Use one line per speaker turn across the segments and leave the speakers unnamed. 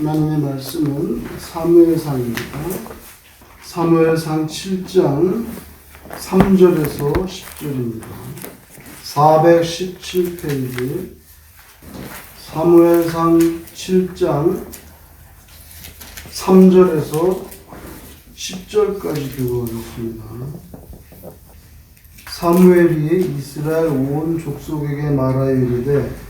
하나님의 말씀은 사무엘상입니다. 사무엘상 7장 3절에서 10절입니다. 417페이지 사무엘상 7장 3절에서 10절까지 교도하겠습니다. 사무엘이 이스라엘 온 족속에게 말하여 이르되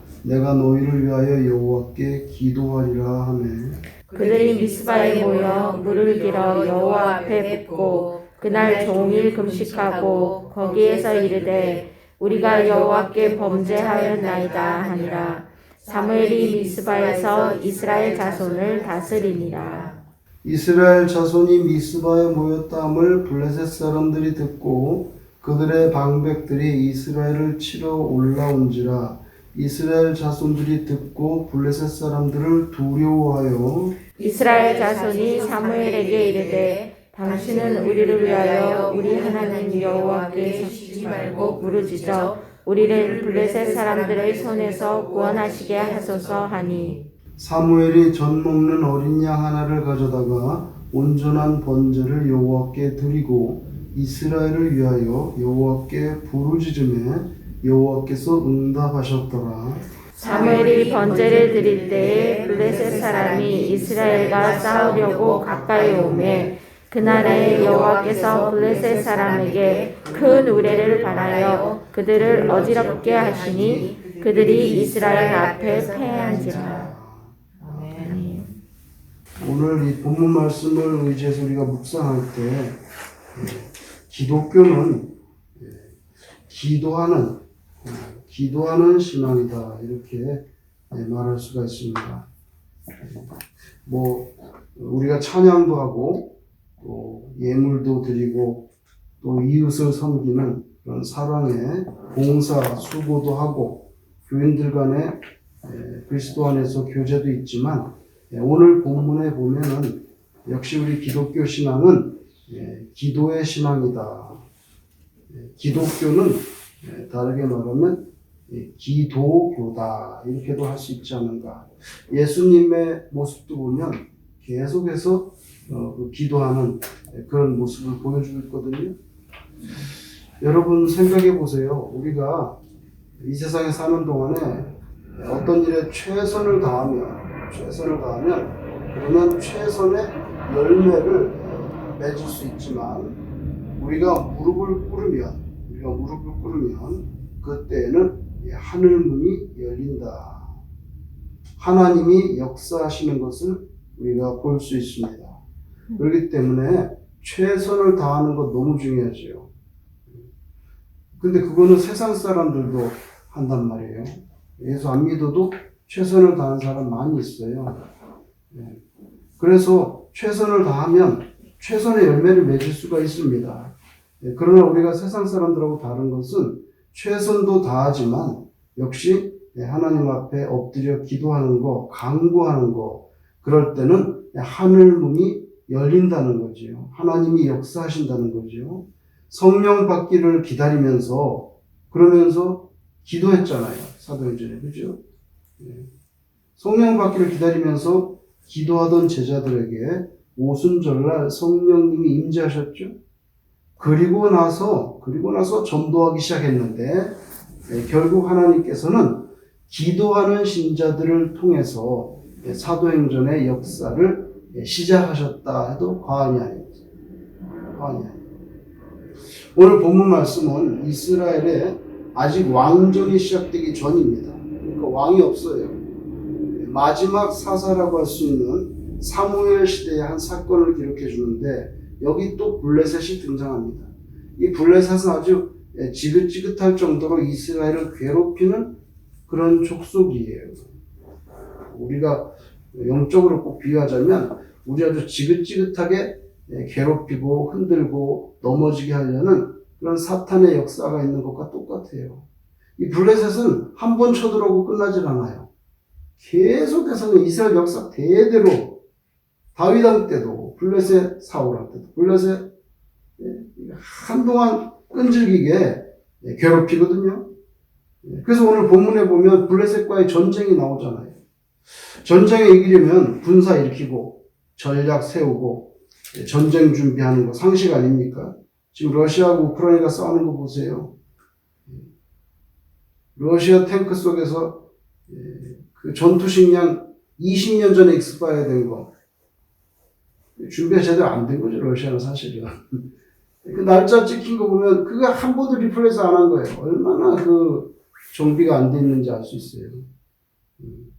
내가 너희를 위하여 여호와께 기도하리라 하매
그들이 미스바에 모여 물을 길어 여호와 앞에 붓고 그날 종일 금식하고 거기에서 이르되 우리가 여호와께 범죄하였나이다 하니라. 사무엘이 미스바에서 이스라엘 자손을 다스리니라.
이스라엘 자손이 미스바에 모였다함을 블레셋 사람들이 듣고 그들의 방백들이 이스라엘을 치러 올라온지라 이스라엘 자손들이 듣고 블레셋 사람들을 두려워하여
이스라엘 자손이 사무엘에게 이르되 당신은 우리를 위하여 우리 하나님 여호와께 쉬지 말고 부르짖어 우리를 블레셋 사람들의 손에서 구원하시게 하소서 하니.
사무엘이 전 먹는 어린 양 하나를 가져다가 온전한 번제를 여호와께 드리고 이스라엘을 위하여 여호와께 부르짖음에 여호와께서 응답하셨더라.
사무엘이 번제를 드릴 때에 블레셋 사람이 이스라엘과 싸우려고 가까이 오매 그날에 여호와께서 블레셋 사람에게 큰 우레를 발하여 그들을 어지럽게 하시니 그들이 이스라엘 앞에 패한지라. 아멘.
오늘 이 본문 말씀을 의지해서 우리가 묵상할 때 예, 기독교는 예, 기도하는 예, 기도하는 신앙이다 이렇게 예, 말할 수가 있습니다. 예, 뭐 우리가 찬양도 하고 또 예물도 드리고 또 이웃을 섬기는 그런 사랑의 봉사 수고도 하고 교인들 간에 예, 그리스도 안에서 교제도 있지만 예, 오늘 본문에 보면은 역시 우리 기독교 신앙은 예, 기도의 신앙이다. 예, 기독교는 예, 다르게 말하면 예, 기도교다 이렇게도 할 수 있지 않은가. 예수님의 모습도 보면 계속해서 어, 그 기도하는 예, 그런 모습을 보여주고 있거든요. 여러분 생각해 보세요. 우리가 이 세상에 사는 동안에 어떤 일에 최선을 다하면 최선을 다하면 그러면 최선의 열매를 맺을 수 있지만 우리가 무릎을 꿇으면 우리가 무릎을 꿇으면 그때에는 이 하늘 문이 열린다. 하나님이 역사하시는 것을 우리가 볼 수 있습니다. 그렇기 때문에 최선을 다하는 것 너무 중요하죠. 근데 그거는 세상 사람들도 한단 말이에요. 예수 안 믿어도 최선을 다하는 사람 많이 있어요. 예. 그래서 최선을 다하면 최선의 열매를 맺을 수가 있습니다. 예, 그러나 우리가 세상 사람들하고 다른 것은 최선도 다하지만 역시 예, 하나님 앞에 엎드려 기도하는 거, 강구하는 거, 그럴 때는 하늘 문이 열린다는 거지요. 하나님이 역사하신다는 거지요. 성령 받기를 기다리면서 그러면서 기도했잖아요. 사도행전에 그죠? 예. 성령 받기를 기다리면서 기도하던 제자들에게 오순절날 성령님이 임재하셨죠. 그리고 나서 그리고 나서 전도하기 시작했는데 예, 결국 하나님께서는 기도하는 신자들을 통해서 예, 사도행전의 역사를 예, 시작하셨다 해도 과언이 아닙니다. 과언이 아닙니다. 오늘 본문 말씀은 이스라엘의 아직 왕정이 시작되기 전입니다. 그러니까 왕이 없어요. 마지막 사사라고 할 수 있는 사무엘 시대의 한 사건을 기록해 주는데 여기 또 블레셋이 등장합니다. 이 블레셋은 아주 지긋지긋할 정도로 이스라엘을 괴롭히는 그런 족속이에요. 우리가 영적으로 꼭 비유하자면 우리 아주 지긋지긋하게 예, 괴롭히고 흔들고 넘어지게 하려는 그런 사탄의 역사가 있는 것과 똑같아요. 이 블레셋은 한 번 쳐들어오고 끝나질 않아요. 계속해서 이스라엘 역사 대대로 다윗왕 때도 블레셋 때도 블레셋 예, 한동안 끈질기게 예, 괴롭히거든요. 예, 그래서 오늘 본문에 보면 블레셋과의 전쟁이 나오잖아요. 전쟁에 이기려면 군사 일으키고 전략 세우고 예, 전쟁 준비하는 거 상식 아닙니까? 지금 러시아하고 우크라이나가 싸우는 거 보세요. 예, 러시아 탱크 속에서 예, 그 전투 식량 20년 전에 익스파이어 된 거. 준비가 제대로 안 된 거죠, 러시아는 사실은. 그 날짜 찍힌 거 보면 그거 한 번도 리플레이스 안 한 거예요. 얼마나 그 정비가 안 돼 있는지 알 수 있어요. 음.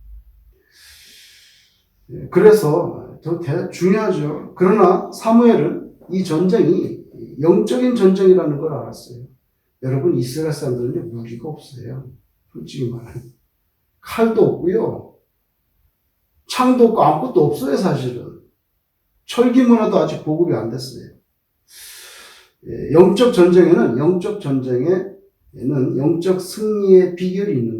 예, 그래서 더 대- 중요하죠. 그러나 사무엘은 이 전쟁이 영적인 전쟁이라는 걸 알았어요. 여러분 이스라엘 사람들은 무기가 없어요. 솔직히 말하면 칼도 없고요. 창도 없고 아무것도 없어요 사실은. 철기 문화도 아직 보급이 안 됐어요. 예, 영적 전쟁에는 영적 전쟁에는 영적 승리의 비결이 있는.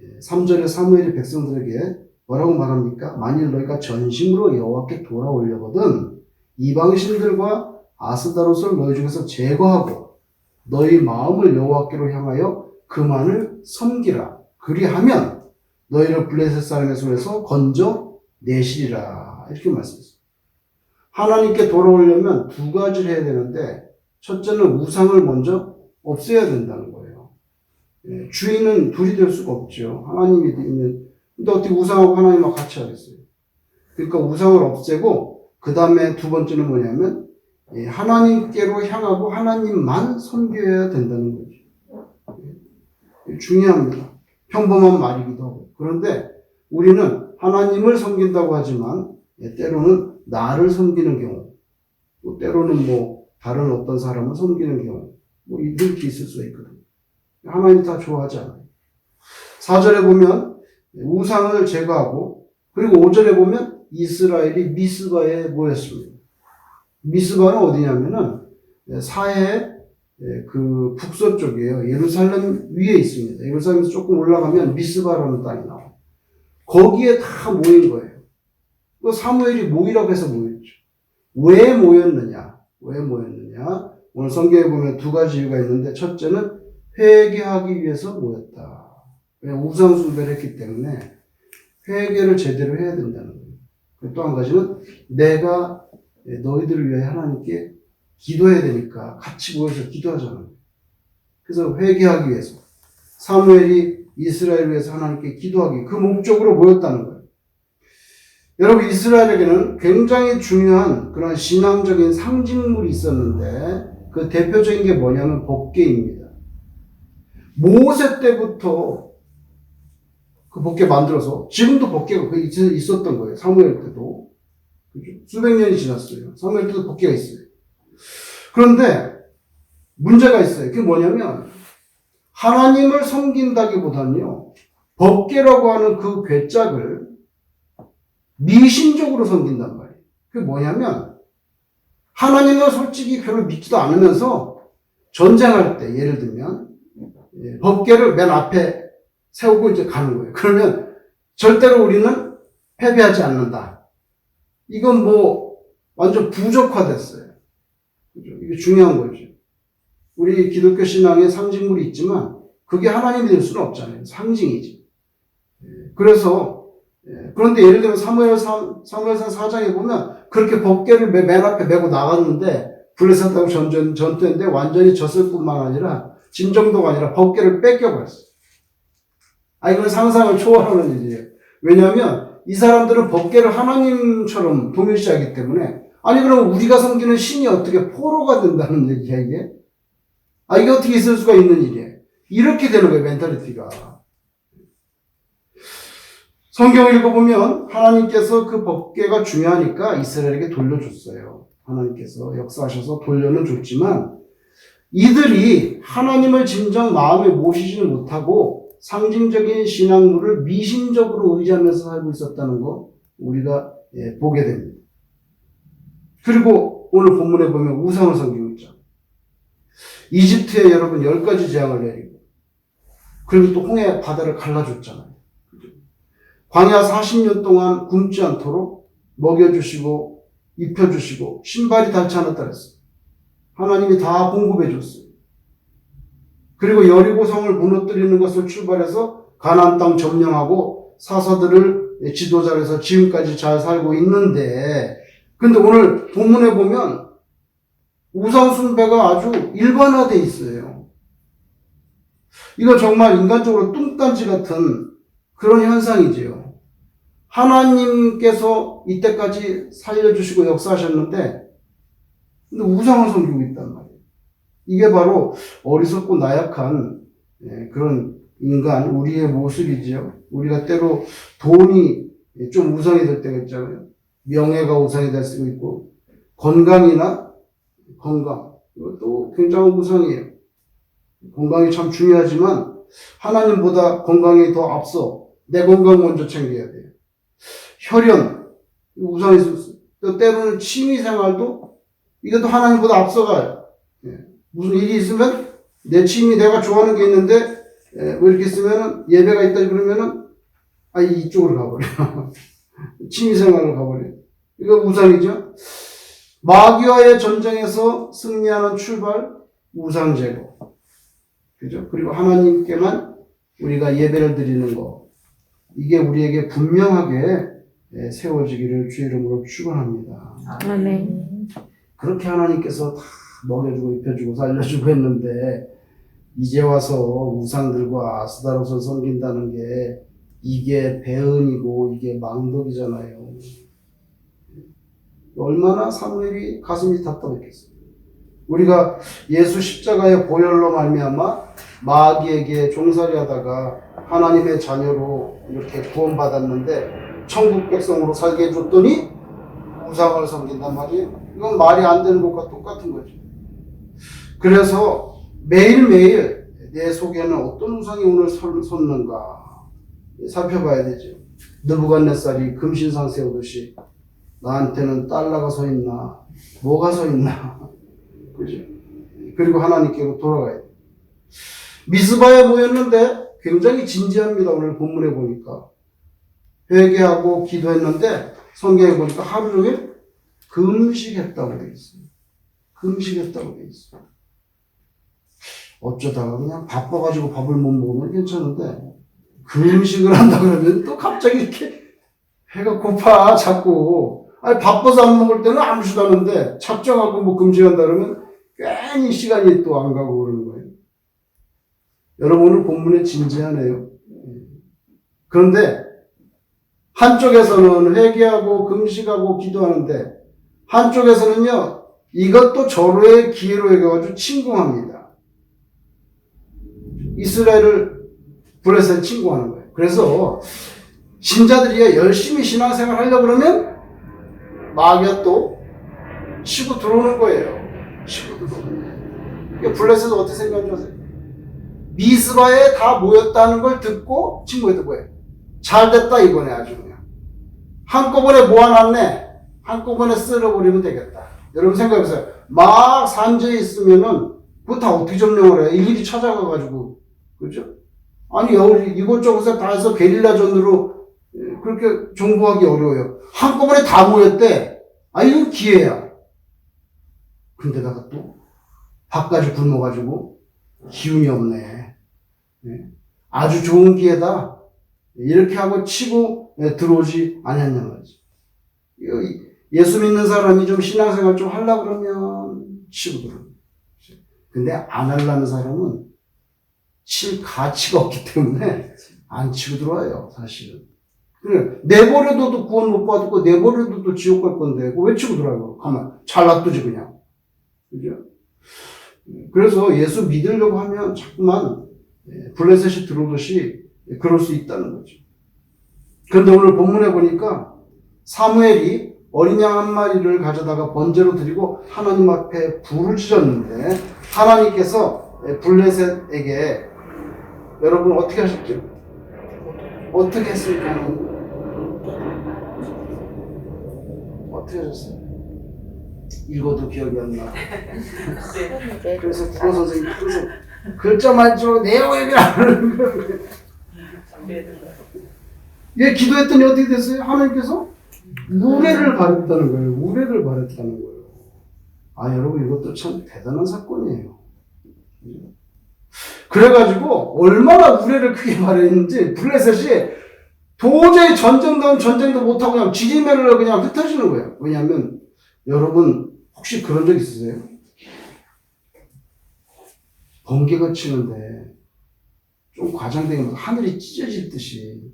예, 3절에 사무엘이 백성들에게 뭐라고 말합니까? 만일 너희가 전심으로 여호와께 돌아오려거든 이방 신들과 아스다롯을 너희 중에서 제거하고 너희 마음을 여호와께로 향하여 그만을 섬기라. 그리하면 너희를 블레셋 사람의 손에서 건져 내시리라. 이렇게 말씀했어요. 하나님께 돌아오려면 두 가지를 해야 되는데 첫째는 우상을 먼저 없애야 된다는 거예요. 예, 주인은 둘이 될 수가 없죠. 하나님이 있는 근데 어떻게 우상하고 하나님하고 같이 하겠어요? 그러니까 우상을 없애고 그 다음에 두 번째는 뭐냐면 예, 하나님께로 향하고 하나님만 섬겨야 된다는 거죠. 예, 중요합니다. 평범한 말이기도 하고. 그런데 우리는 하나님을 섬긴다고 하지만 예, 때로는 나를 섬기는 경우, 또 때로는 뭐 다른 어떤 사람을 섬기는 경우, 뭐 이렇게 있을 수가 있거든요. 하나님 다 좋아하지 않아요. 4절에 보면 우상을 제거하고 그리고 5절에 보면 이스라엘이 미스바에 모였습니다. 미스바는 어디냐면은 사해 그 북서쪽이에요. 예루살렘 위에 있습니다. 예루살렘에서 조금 올라가면 미스바라는 땅이 나와요. 거기에 다 모인 거예요. 그 사무엘이 모이라고 해서 모였죠. 왜 모였느냐? 왜 모였느냐? 오늘 성경에 보면 두 가지 이유가 있는데 첫째는 회개하기 위해서 모였다. 우상 숭배를 했기 때문에 회개를 제대로 해야 된다는 거예요. 또 한 가지는 내가 너희들을 위해 하나님께 기도해야 되니까 같이 모여서 기도하잖아요. 그래서 회개하기 위해서 사무엘이 이스라엘을 위해서 하나님께 기도하기 그 목적으로 모였다는 거예요. 여러분 이스라엘에게는 굉장히 중요한 그런 신앙적인 상징물이 있었는데 그 대표적인 게 뭐냐면 법궤입니다. 모세 때부터 그 법궤 만들어서 지금도 있- 있었던 거예요. 사무엘 때도? 수백 년이 지났어요. 사무엘 때도 법궤가 있어요. 그런데 문제가 있어요. 그게 뭐냐면 하나님을 섬긴다기보다는요 법궤라고 하는 그 괴짝을 미신적으로 섬긴단 말이에요. 그게 뭐냐면 하나님을 솔직히 별로 믿지도 않으면서 전쟁할 때 예를 들면 예, 법궤를 맨 앞에 세우고 이제 가는 거예요. 그러면 절대로 우리는 패배하지 않는다. 이건 뭐 완전 부족화됐어요. 이게 중요한 거죠. 우리 기독교 신앙에 상징물이 있지만 그게 하나님이 될 수는 없잖아요. 상징이지. 예, 그래서 예, 그런데 예를 들면 사무엘상 사무엘상 4장에 보면 그렇게 법궤를 맨, 맨 앞에 메고 나갔는데 블레셋하고 전전 전투했는데 완전히 졌을 뿐만 아니라 진 정도가 아니라 법궤를 뺏겨버렸어요. 아 이건 상상을 초월하는 일이에요. 왜냐하면 이 사람들은 법궤를 하나님처럼 동일시하기 때문에 아니 그럼 우리가 섬기는 신이 어떻게 포로가 된다는 얘기야 이게? 아 이게 어떻게 있을 수가 있는 일이에요? 이렇게 되는 거예요 멘탈리티가. 성경 읽어보면 하나님께서 그 법궤가 중요하니까 이스라엘에게 돌려줬어요. 하나님께서 역사하셔서 돌려는 줬지만 이들이 하나님을 진정 마음에 모시지는 못하고 상징적인 신앙물을 미신적으로 의지하면서 살고 있었다는 거 우리가 예, 보게 됩니다. 그리고 오늘 본문에 보면 우상을 섬기고 있죠. 이집트에 여러분 열 가지 재앙을 내리고 그리고 또 홍해 바다를 갈라줬잖아요. 광야 40년 동안 굶지 않도록 먹여주시고 입혀주시고 신발이 닳지 않았다 그랬어요. 하나님이 다 공급해 줬어요. 그리고 여리고성을 무너뜨리는 것을 출발해서 가나안 땅 점령하고 사사들을 지도자로 해서 지금까지 잘 살고 있는데 근데 오늘 본문에 보면 우상 숭배가 아주 일반화돼 있어요. 이거 정말 인간적으로 뚱딴지 같은 그런 현상이지요. 하나님께서 이때까지 살려주시고 역사하셨는데 근데 우상을 섬기고 있단 말이에요. 이게 바로 어리석고 나약한 예, 그런 인간, 우리의 모습이지요. 우리가 때로 돈이 좀 우상이 될 때가 있잖아요. 명예가 우상이 될 수도 있고, 건강이나 건강, 이것도 굉장한 우상이에요. 건강이 참 중요하지만, 하나님보다 건강이 더 앞서 내 건강 먼저 챙겨야 돼요. 혈연, 수, 또 때로는 취미 생활도 이것도 하나님보다 앞서가요. 예. 무슨 일이 있으면 내 취미 내가 좋아하는 게 있는데 에, 뭐 이렇게 있으면은 예배가 있다 그러면은 아 이쪽으로 가버려 취미 생활을 가버려 이거 우상이죠 마귀와의 전쟁에서 승리하는 출발 우상 제거 그죠 그리고 하나님께만 우리가 예배를 드리는 거 이게 우리에게 분명하게 에, 세워지기를 주의 이름으로 축원합니다.
아멘.
그렇게 하나님께서 다 먹여주고 입혀주고 살려주고 했는데 이제 와서 우상들과 아스다롯을 섬긴다는 게 이게 배은이고 이게 망덕이잖아요. 얼마나 사무엘이 가슴이 답답했겠어요. 우리가 예수 십자가의 보혈로 말미암아 마귀에게 종살이하다가 하나님의 자녀로 이렇게 구원받았는데 천국 백성으로 살게 해줬더니 우상을 섬긴단 말이에요. 이건 말이 안 되는 것과 똑같은 거죠. 그래서 매일매일 내 속에는 어떤 우상이 오늘 설- 솟는가 살펴봐야 되죠. 느부갓네살이 금신상 세우듯이 나한테는 달러가 서 있나 뭐가 서 있나 그죠? 그리고 하나님께로 돌아가야 돼. 미스바에 모였는데 굉장히 진지합니다. 오늘 본문에 보니까 회개하고 기도했는데 성경에 보니까 하루 종일 금식했다고 돼 있어요. 금식했다고 돼 있어요. 어쩌다가 그냥 바빠가지고 밥을 못 먹으면 괜찮은데 금식을 한다 그러면 또 갑자기 이렇게 배가 고파 자꾸 아니 바빠서 안 먹을 때는 아무렇지도 않은데 작정하고 뭐 금식한다 그러면 괜히 시간이 또 안 가고 그러는 거예요. 여러분 오늘 본문에 진지하네요. 그런데 한쪽에서는 회개하고 금식하고 기도하는데 한쪽에서는요 이것도 절호의 기회로 여겨가지고 침공합니다. 이스라엘을 블레셋 침공하는 거예요. 그래서 신자들이 열심히 신앙생활 하려고 그러면 마귀가 또 치고 들어오는 거예요. 치고 들어오는 거예요. 블레셋은 어떻게 생각하는지 아세요? 미스바에 다 모였다는 걸 듣고 친구가 거예요. 잘 됐다 이번에 아주 그냥. 한꺼번에 모아놨네. 한꺼번에 쓸어버리면 되겠다. 여러분 생각해보세요. 막 산재에 있으면은 그거 다 어떻게 점령을 해? 일일이 찾아가가지고 그죠? 아니 이곳저곳에 다 해서 게릴라전으로 예, 그렇게 정보하기 어려워요. 한꺼번에 다 모였대. 아 이건 기회야. 근데다가 또 밥까지 굶어가지고 기운이 없네. 예. 아주 좋은 기회다. 이렇게 하고 치고 예, 들어오지. 이거 이- 예수 믿는 사람이 좀 신앙생활 좀 하려고 그러면 치고 들어. 근데 안 하려는 사람은 칠 가치가 없기 때문에 안 치고 들어와요, 사실은. 그래, 내버려둬도 구원 못 받고 내버려둬도 지옥 갈 건데, 왜 치고 들어와요? 가만, 잘 놔두지, 그냥. 그죠? 그래서 예수 믿으려고 하면 자꾸만 예, 블레셋이 들어오듯이 그럴 수 있다는 거죠. 그런데 오늘 본문에 보니까 사무엘이 어린 양 한 마리를 가져다가 번제로 드리고 하나님 앞에 불을 지졌는데 하나님께서 블레셋에게 여러분 어떻게 하셨죠? 어떻게 했습니까? 어떻게 하셨어요? 읽어도 기억이 안 나. 그래서 국어 선생님 항상 글자 내용 얘기하는 거예요. 얘 기도했더니 어떻게 됐어요? 하나님께서 우레를 바랬다는 거예요. 우레를 바랬다는 거예요. 아 여러분 이것도 참 대단한 사건이에요. 그래가지고 얼마나 우레를 크게 바랬는지 블레셋이 도저히 전쟁도 전쟁도 못하고 그냥 지지면으로 그냥 흩어지는 거예요. 왜냐하면 여러분 혹시 그런 적 있으세요? 번개가 치는데 좀 과장되게 하늘이 찢어질 듯이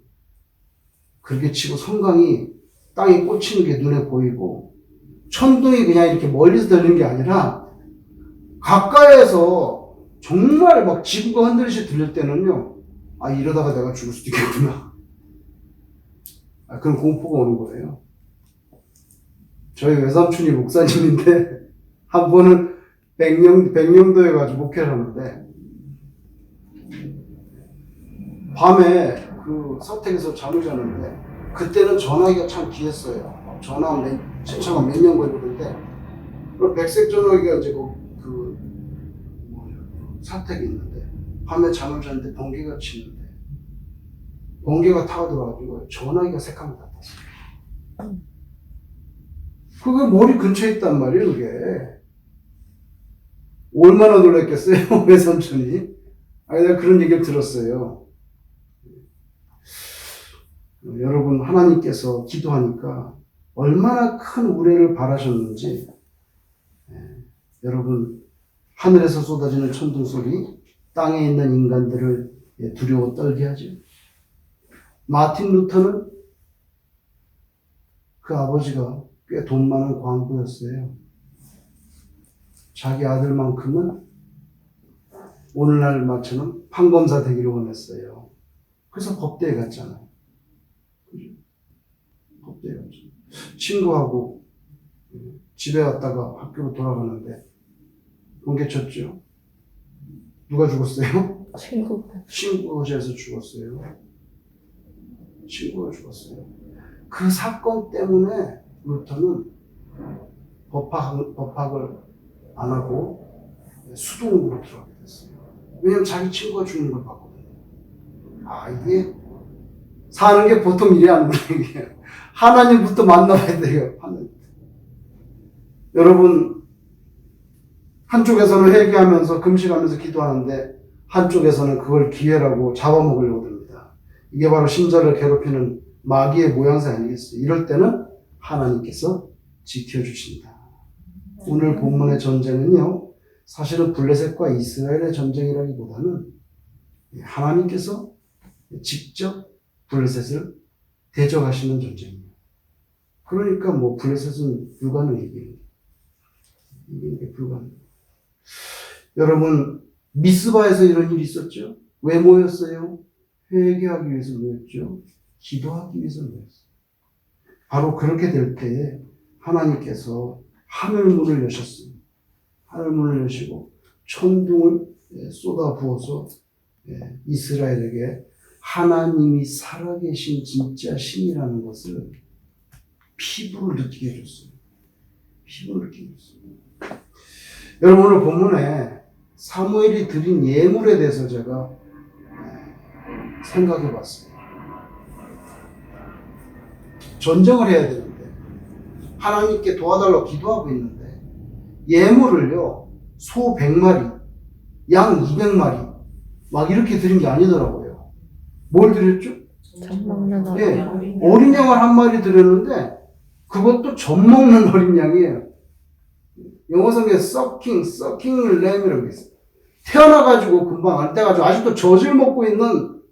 그렇게 치고 성강이 땅에 꽂히는 게 눈에 보이고 천둥이 그냥 이렇게 멀리서 들리는 게 아니라 가까이에서 정말 막 지구가 흔들리시 들릴 때는요 아 이러다가 내가 죽을 수도 있겠구나. 아, 그런 공포가 오는 거예요. 저희 외삼촌이 목사님인데 한 번은 백령, 백령도에 가지고 목회를 하는데 밤에 그 서택에서 잠을 자는데 그때는 전화기가 참 귀했어요. 전화 몇, 신청가 몇년 걸리는데 그 백색 전화기가 이제 그, 그 뭐냐, 사택이 있는데 밤에 잠을 자는데 번개가 치는데 번개가 타고 들어가지고 전화기가 새카맣게 탔어요. 그게 머리 근처에 있단 말이에요, 그게. 얼마나 놀랐겠어요, 외삼촌이. 아니, 내가 그런 얘기를 들었어요. 어, 여러분, 하나님께서 기도하니까 얼마나 큰 우레를 바라셨는지, 예, 여러분, 하늘에서 쏟아지는 천둥 소리, 땅에 있는 인간들을 예, 두려워 떨게 하죠. 마틴 루터는 그 아버지가 꽤 돈 많은 광부였어요. 자기 아들만큼은 오늘날 말처럼 판검사 되기를 원했어요. 그래서 법대에 갔잖아요. 그죠? 법대에 갔죠. 친구하고 집에 왔다가 학교로 돌아가는데 번개 쳤죠. 누가 죽었어요?
친구.
친구가 어제서 죽었어요. 친구가 죽었어요. 그 사건 때문에 루터는 법학, 법학을 안 하고 수동으로 들어가게 됐어요. 왜냐면 자기 친구가 죽는 걸 봤거든요. 아, 이게 사는 게 보통 일이 아닙니다, 이게. 하나님부터 만나봐야 돼요. 여러분, 한쪽에서는 회개하면서 금식하면서 기도하는데 한쪽에서는 그걸 기회라고 잡아먹으려고 듭니다. 이게 바로 신자를 괴롭히는 마귀의 모양새 아니겠어요? 이럴 때는 하나님께서 지켜주신다. 오늘 본문의 전쟁은요, 사실은 블레셋과 이스라엘의 전쟁이라기보다는 하나님께서 직접 블레셋을 대적하시는 전쟁이에요. 그러니까 뭐 블레셋은 불가능 이기는 이기는 게 불가능. 여러분 미스바에서 이런 일이 있었죠? 왜 모였어요? 회개하기 위해서 모였죠. 기도하기 위해서 모였어요. 바로 그렇게 될 때에 하나님께서 하늘문을 여셨습니다. 하늘문을 여시고 천둥을 예, 쏟아 부어서 예, 이스라엘에게 하나님이 살아계신 진짜 신이라는 것을 피부로 느끼게 해줬어요. 피부로 느끼게 해줬어요. 여러분 오늘 본문에 사무엘이 드린 예물에 대해서 제가 예, 생각해 봤습니다. 전쟁을 해야 되는데 하나님께 도와달라고 기도하고 있는데 예물을요 소 100마리 양 200마리 막 이렇게 드린 게 아니더라고요 뭘 드렸죠?
젖 먹는 어린
예,
양.
어린 양을 한 마리 드렸는데 그것도 젖 먹는 어린 양이에요 영어 성경에 sucking, sucking lamb이라고 돼 있어요 태어나가지고 금방 안 떼가지고 아직도 젖을 먹고 있는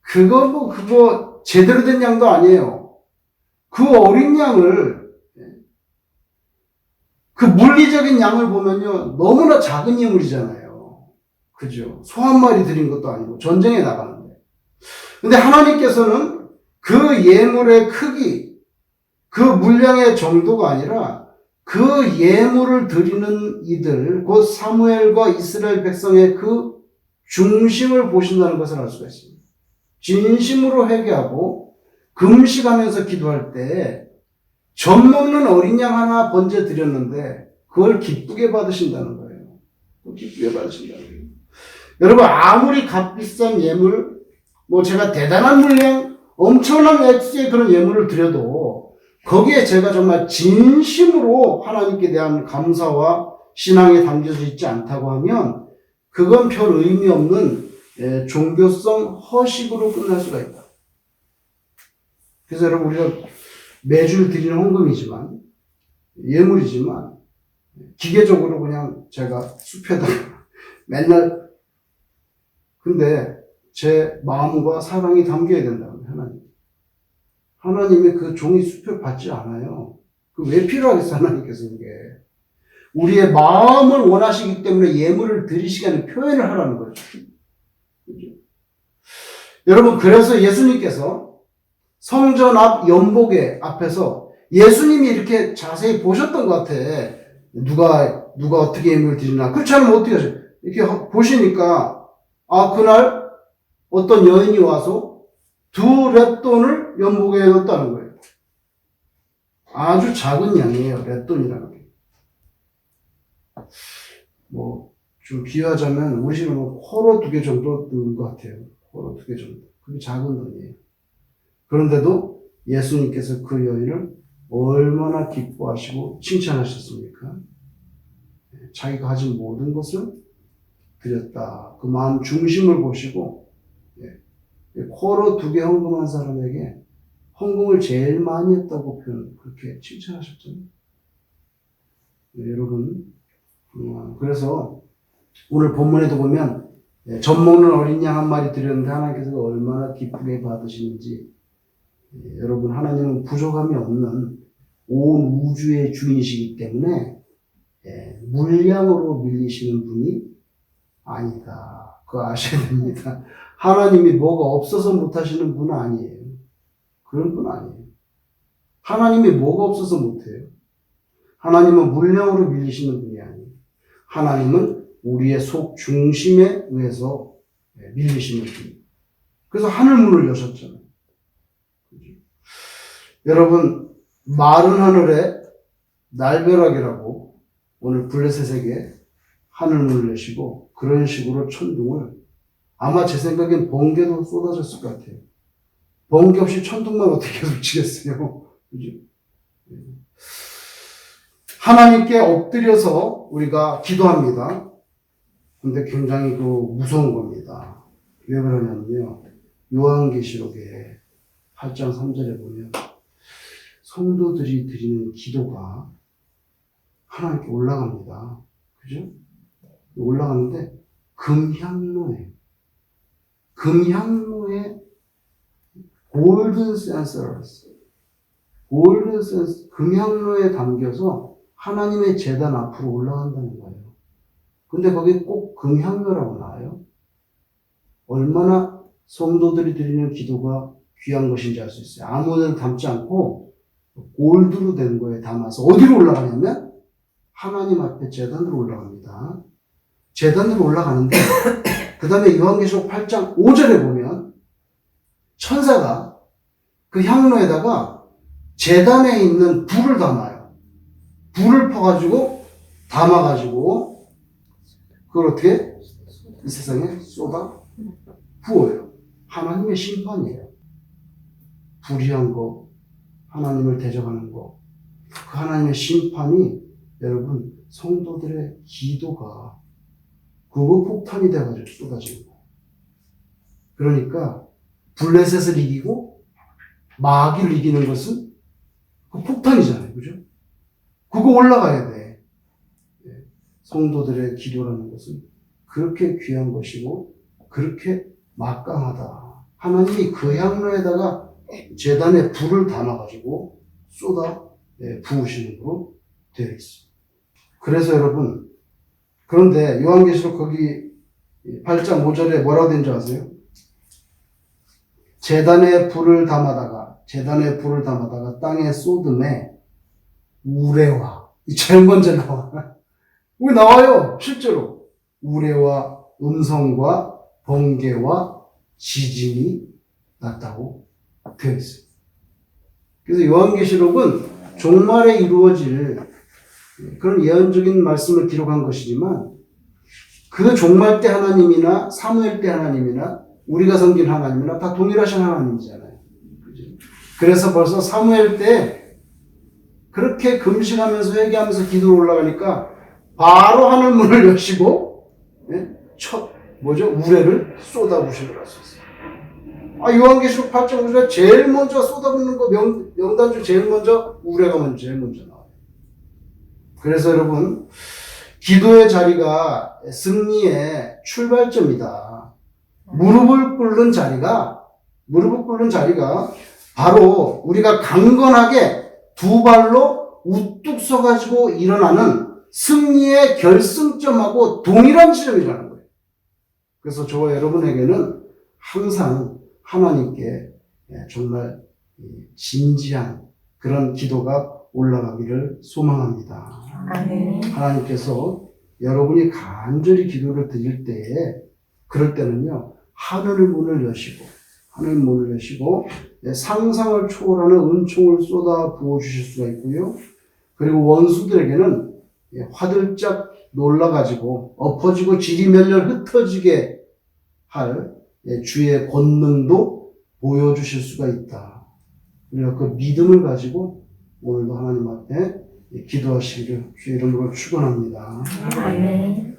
그거 뭐 그거 제대로 된 양도 아니에요. 그 어린 양을 그 물리적인 양을 보면요 너무나 작은 예물이잖아요. 그죠? 소 한 마리 드린 것도 아니고 전쟁에 나가는데. 근데 하나님께서는 그 예물의 크기, 그 물량의 정도가 아니라 그 예물을 드리는 이들, 곧 사무엘과 이스라엘 백성의 그 중심을 보신다는 것을 알 수가 있습니다. 진심으로 회개하고 금식하면서 기도할 때 젖먹는 어린 양 하나 번제 드렸는데 그걸 기쁘게 받으신다는 거예요. 기쁘게 받으신다는 거예요. 여러분 아무리 값비싼 예물 뭐 제가 대단한 물량 엄청난 액수의 그런 예물을 드려도 거기에 제가 정말 진심으로 하나님께 대한 감사와 신앙에 담겨져 있지 않다고 하면 그건 별 의미 없는 예, 종교성 허식으로 끝날 수가 있다. 그래서 여러분 우리가 매주 드리는 헌금이지만 예물이지만 기계적으로 그냥 제가 숲에다 맨날 근데 제 마음과 사랑이 담겨야 거예요, 하나님. 하나님의 그 종이 수표 받지 않아요. 그 왜 필요하겠어, 하나님께서 그게. 우리의 마음을 원하시기 때문에 예물을 드리시게 표현을 하라는 거죠. 그죠? 여러분, 그래서 예수님께서 성전 앞 연복의 앞에서 예수님이 이렇게 자세히 보셨던 것 같아. 누가, 누가 어떻게 예물을 드리나. 그렇지 않으면 어떻게 하죠? 이렇게 하- 보시니까, 아, 그날 어떤 여인이 와서 두 랩돈을 연복에 넣었다는 거예요. 아주 작은 양이에요, 랩돈이라는 게. 뭐, 좀 비유하자면, 우리 집은 뭐 코로 두 개 정도 넣은 것 같아요. 코로 두 개 정도. 그게 작은 돈이에요. 그런데도 예수님께서 그 여인을 얼마나 기뻐하시고 칭찬하셨습니까? 예, 자기가 가진 모든 것을 드렸다. 그 마음 중심을 보시고, 예, 코로 두 개 헌금한 사람에게 헌금을 제일 많이 했다고 표현, 그렇게 칭찬하셨잖아요. 예, 여러분, 음, 그래서 오늘 본문에도 보면 예, 젖 먹는 어린 양 한 마리 드렸는데 하나님께서 얼마나 기쁘게 받으시는지 예, 여러분 하나님은 부족함이 없는 온 우주의 주인이시기 때문에 예, 물량으로 밀리시는 분이 아니다. 그거 아셔야 됩니다. 하나님이 뭐가 없어서 못하시는 분은 아니에요. 그런 분 아니에요. 하나님이 뭐가 없어서 못해요. 하나님은 물량으로 밀리시는 분이 아니에요. 하나님은 우리의 속 중심에 의해서 예, 밀리시는 분. 그래서 하늘 문을 여셨잖아요. 여러분, 마른 하늘에 날벼락이라고 오늘 블레셋에게 하늘문을 여시고 그런 식으로 천둥을 아마 제 생각엔 번개도 쏟아졌을 것 같아요. 번개 없이 천둥만 어떻게 계속 치겠어요. 그죠? 예. 하나님께 엎드려서 우리가 기도합니다. 근데 굉장히 그 무서운 겁니다. 왜 그러냐면요. 요한계시록에 8장 3절에 보면 성도들이 드리는 기도가 하나님께 올라갑니다. 그죠? 올라가는데 금향로에 금향로에 골든 센서스 골든 센서 금향로에 담겨서 하나님의 재단 앞으로 올라간다는 거예요. 근데 거기 꼭 금향로라고 나와요. 얼마나 성도들이 드리는 기도가 귀한 것인지 알 수 있어요. 아무데나 담지 않고 골드로 된 거에 담아서 어디로 올라가냐면 하나님 앞에 재단으로 올라갑니다. 재단으로 올라가는데 그 다음에 요한계시록 8장 5절에 보면 천사가 그 향로에다가 재단에 있는 불을 담아요. 불을 퍼가지고 담아가지고 그걸 어떻게 이 세상에 쏟아 부어요. 하나님의 심판이에요. 불의한 거, 하나님을 대적하는 거, 그 하나님의 심판이 여러분 성도들의 기도가 그거 폭탄이 돼가지고 쏟아지는 거예요. 그러니까 블레셋을 이기고 마귀를 이기는 것은 그 폭탄이잖아요, 그죠? 그거 올라가야 돼. 예. 성도들의 기도라는 것은 그렇게 귀한 것이고 그렇게 막강하다. 하나님이 그 향로에다가 재단에 불을 담아가지고 쏟아 예, 부으시는 거로 되어 있어요. 그래서 여러분, 그런데 요한계시록 거기 8장 5절에 뭐라고 된줄 아세요? 재단에 불을 담아다가, 재단에 불을 담아다가 땅에 쏟음에 우레와, 이 제일 먼저 나와. 왜 나와요? 실제로. 우레와 음성과 번개와 지진이 났다고 되어 있어요. 그래서 요한계시록은 종말에 이루어질 그런 예언적인 말씀을 기록한 것이지만 그 종말 때 하나님이나 사무엘 때 하나님이나 우리가 섬긴 하나님이나 다 동일하신 하나님이잖아요. 그래서 벌써 사무엘 때 그렇게 금식하면서 회개하면서 기도로 올라가니까 바로 하늘 문을 여시고 예? 첫 뭐죠 우레를 쏟아부시더라. 아 요한계시록 8장 우리가 제일 먼저 쏟아붓는 거 명, 명단 중 제일 먼저 우레가 먼저 제일 먼저 나와요. 그래서 여러분 기도의 자리가 승리의 출발점이다. 무릎을 꿇는 자리가 무릎을 꿇는 자리가 바로 우리가 강건하게 두 발로 우뚝 서가지고 일어나는 승리의 결승점하고 동일한 지점이라는 거예요. 그래서 저와 여러분에게는 항상 하나님께 예, 정말 진지한 그런 기도가 올라가기를 소망합니다.
아멘.
하나님께서 여러분이 간절히 기도를 드릴 때에 그럴 때는요 하늘 문을 여시고 하늘 문을 여시고 예, 상상을 초월하는 은총을 쏟아 부어 주실 수가 있고요 그리고 원수들에게는 예, 화들짝 놀라가지고 엎어지고 지리멸렬 흩어지게 할 예, 주의 권능도 보여주실 수가 있다. 우리가 그 믿음을 가지고 오늘도 하나님 앞에 기도하시기를 주의 이름으로 축원합니다.
아멘.